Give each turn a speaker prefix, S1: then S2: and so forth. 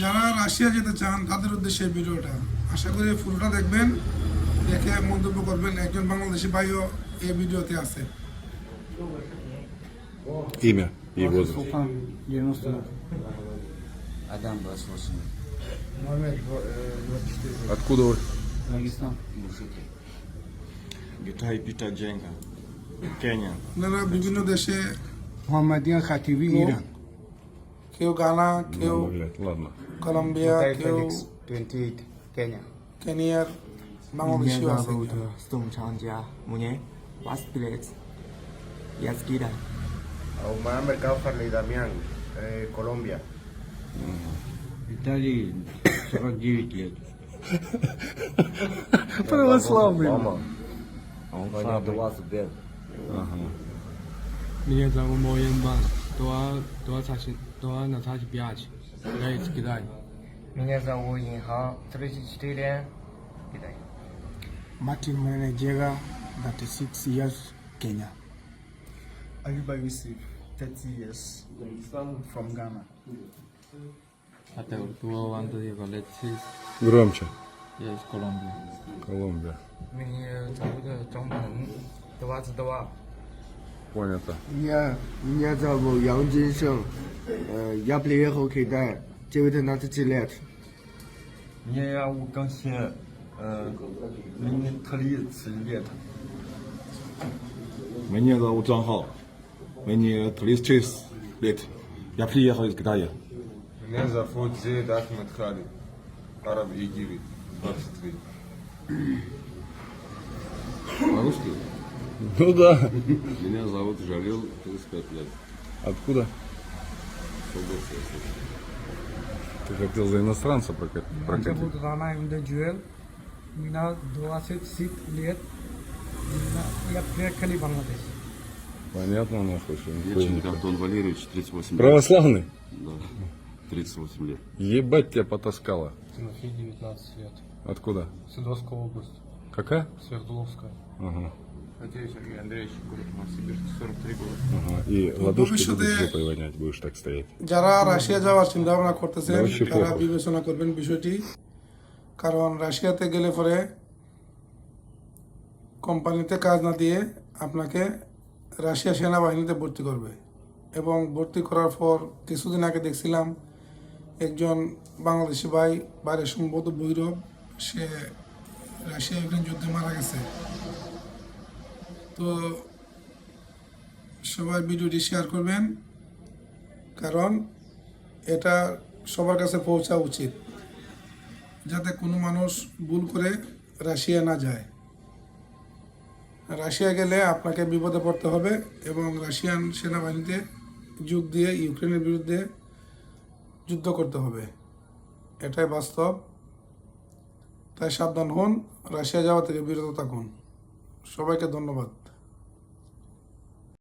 S1: যারা রাশিয়া যেতে চান তাদের উদ্দেশ্যে এই ভিডিওটা আশা করি পুরোটা দেখবেন দেখে মন্তব্য করবেন একজন বাংলাদেশি ভাইও এই ভিডিওতে আছে
S2: Имя и возраст.
S3: Султан 90 лет.
S4: Адам 28 лет.
S3: Мухаммед 24
S2: Откуда вы?
S3: Дагестан.
S4: Мужики.
S5: Гитай Пита Дженга, Кения.
S1: আপনারা বিভিন্ন দেশে
S3: Мухаммадиан Хатиби,
S1: Ну.
S3: Иран.
S1: কেউ গানা কেউ
S2: Ну, блядь, ладно.
S1: কলম্বিয়া
S6: Тай
S1: কেউ
S6: Феликс, 28, Кения.
S1: কেনিয়ার বাংলাদেশিও
S6: Меня
S1: আছে
S6: зовут э, Стум Чанджа. Мне 20 лет. Я с Китай.
S7: Muhammad Gaufarli Damián, eh, Colombia.
S4: Виталий 49 лет.
S2: Православный.
S7: Мама.
S4: А он сам 20 лет.
S8: Меня зовут Моенбан, 25, я из Китая.
S6: Меня зовут Инха, 34, Китай.
S3: Martin Menejega, 36 years, Kenya.
S9: Ayuba Yusuf, 30 years, from Ghana.
S8: Hasta tuvo antes de Alexis,
S2: Громче.
S8: я из Колумбии.
S2: Колумбия.
S6: Меня зовут Чонпен, 22.
S2: Понято.
S10: Я, меня зовут Ян Джиншeng. Э, Я приехал в Китай 19 лет.
S5: Меня зовут Гансия, мне 30 лет.
S2: Меня зовут Жан Хао. Мне 36 лет. Я приехал из Китая.
S7: Меня зовут Зейд Ахмед Халид, араб Египет, 23.
S2: По-русски? Ну да.
S11: Меня зовут Жалил, 35 лет.
S2: Откуда? Ты хотел за иностранца прока-
S3: Меня
S2: прокатить?
S3: зовут Рана Имде Джуэл. Меня 26 лет. Я приехали в Бангладеш.
S2: Понятно, нахуй,
S11: Ельченко Антон Валерьевич, 38 лет.
S2: Православный?
S11: Да, 38 лет.
S2: Ебать тебя потаскало.
S8: Тимофей, 19 лет.
S2: Откуда?
S8: Свердловская область,
S2: Какая?
S8: Свердловская.
S2: Ага.
S5: Хотя Сергей Андреевич, город Новосибирск, 43 года.
S2: ага. И ладошки
S1: ভবিষ্যতে-
S2: будут жопой вонять, будешь так стоять.
S1: যারা রাশিয়া যাওয়ার চিন্তা ভাবনা করতেছেন
S2: অবশ্যই
S1: তারা
S2: পড়বো।
S1: বিবেচনা করবেন বিষয়টি কারণ রাশিয়াতে গেলে পরে কোম্পানিতে কাজ না দিয়ে আপনাকে রাশিয়া সেনাবাহিনীতে ভর্তি করবে এবং ভর্তি করার পর কিছুদিন আগে দেখছিলাম একজন বাংলাদেশি ভাই বাইরে সম্ভবত ভৈরব সে রাশিয়া ইউক্রেন যুদ্ধে মারা গেছে তো সবাই ভিডিওটি শেয়ার করবেন, কারণ এটা সবার কাছে পৌঁছা উচিত, যাতে কোনো মানুষ ভুল করে রাশিয়া না যায়। রাশিয়া গেলে আপনাকে বিপদে পড়তে হবে এবং রাশিয়ান সেনাবাহিনীতে যোগ দিয়ে ইউক্রেনের বিরুদ্ধে যুদ্ধ করতে হবে। এটাই বাস্তব। তাই সাবধান হন, রাশিয়া যাওয়া থেকে বিরত থাকুন। সবাইকে ধন্যবাদ।